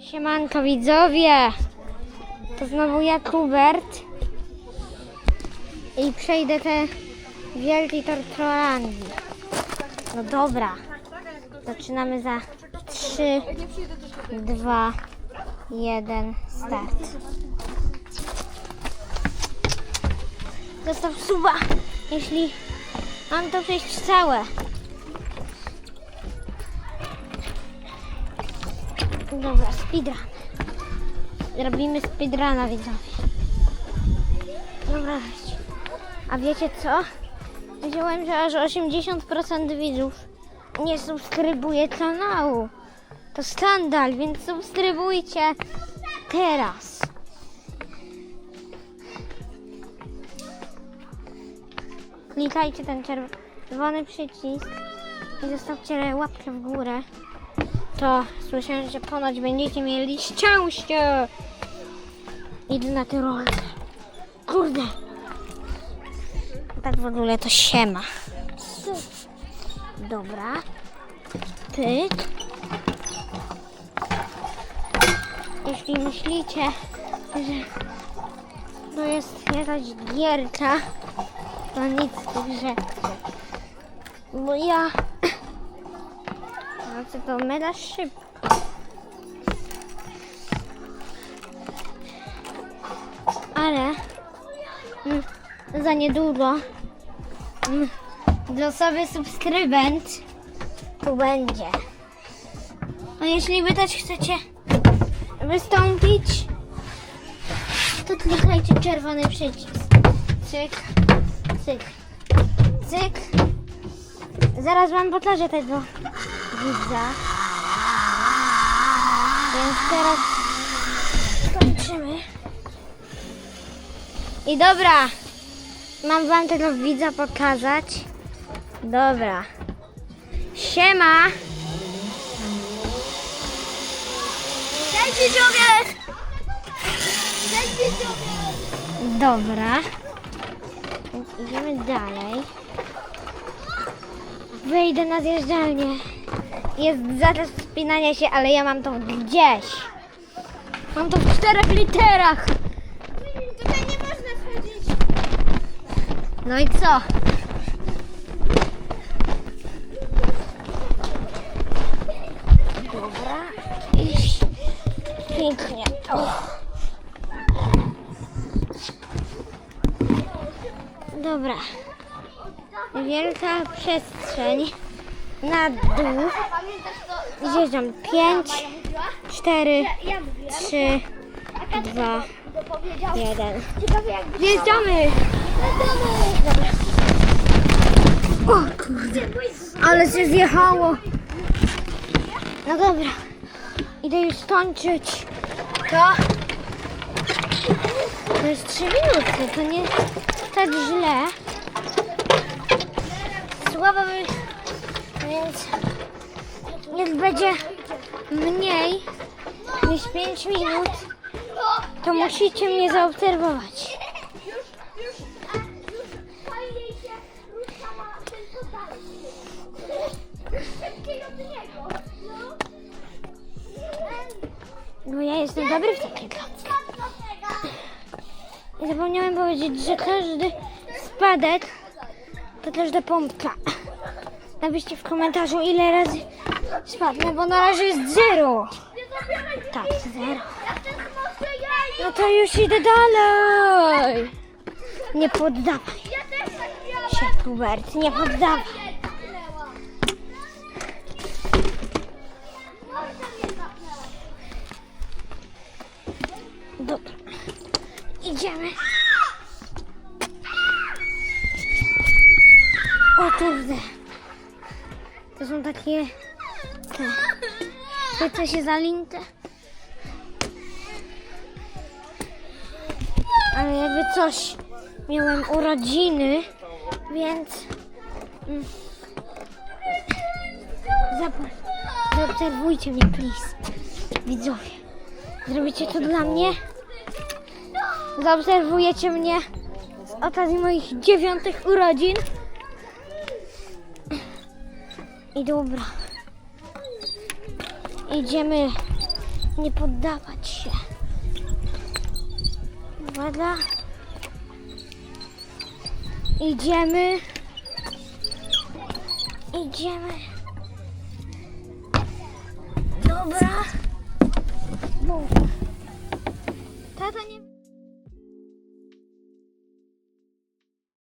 Siemanko widzowie, to znowu ja Kubert i przejdę te wielkiej torturandii. No dobra, zaczynamy za 3, 2, 1, start. Zostaw suba, jeśli mam to przejść całe. Dobra, speedrun. Robimy speedruna, widzowie. Dobra. A wiecie co? Wiedziałem, że aż 80% widzów nie subskrybuje kanału. To skandal, więc subskrybujcie teraz. Klikajcie ten czerwony przycisk i zostawcie łapkę w górę to słyszałem, że ponoć będziecie mieli szczęście. Idę na tę rolę. Kurde. Tak w ogóle to siema. Dobra. Pyk. Jeśli myślicie, że to jest jakaś gierka, to nic rzeczy. Bo ja co to mega szybko. Ale mm, za niedługo mm, losowy subskrybent tu będzie. A jeśli wy też chcecie wystąpić, to klikajcie czerwony przycisk. Cyk, cyk, cyk. Zaraz wam pokażę tego widza. Więc teraz kończymy. I dobra, mam wam tego widza pokazać. Dobra. Siema! Cześć widzowie! Cześć widzowie! Dobra. Więc idziemy dalej. Wejdę na zjeżdżalnię. Jest zakaz wspinania się, ale ja mam to gdzieś. Mam to w czterech literach. Tutaj nie można. No i co? Dobra. Pięknie. Och. Dobra. Wielka przestrzeń. Na dół. Zjeżdżam 5, 4, 3, 2, To powiedział. 1. Ciekawe jak Zjeżdżamy! O kurde, ale się zjechało. No dobra, idę już skończyć. To? To jest 3 minuty, to nie tak źle. Słabo by... Więc jak będzie mniej niż 5 minut, to musicie mnie zaobserwować. Bo ja jestem dobry w klocki. I zapomniałem powiedzieć, że każdy spadek to każda pompka. Napiszcie w komentarzu ile razy spadnę, bo na razie jest zero. Tak, zero. No to już idę dalej. Nie poddawaj się, Hubert, nie poddawaj. Dobra. Idziemy. O kurde. To są takie... Te, te się zalinte. Ale jakby coś... Miałem urodziny, więc... mm, zaobserwujcie mnie, please. Widzowie. Zrobicie to dla mnie? Zaobserwujecie mnie z okazji moich dziewiątych urodzin? I dobra. Idziemy Nie poddawać się. Uwaga. Idziemy. Idziemy. Dobra. Bum. Tata nie...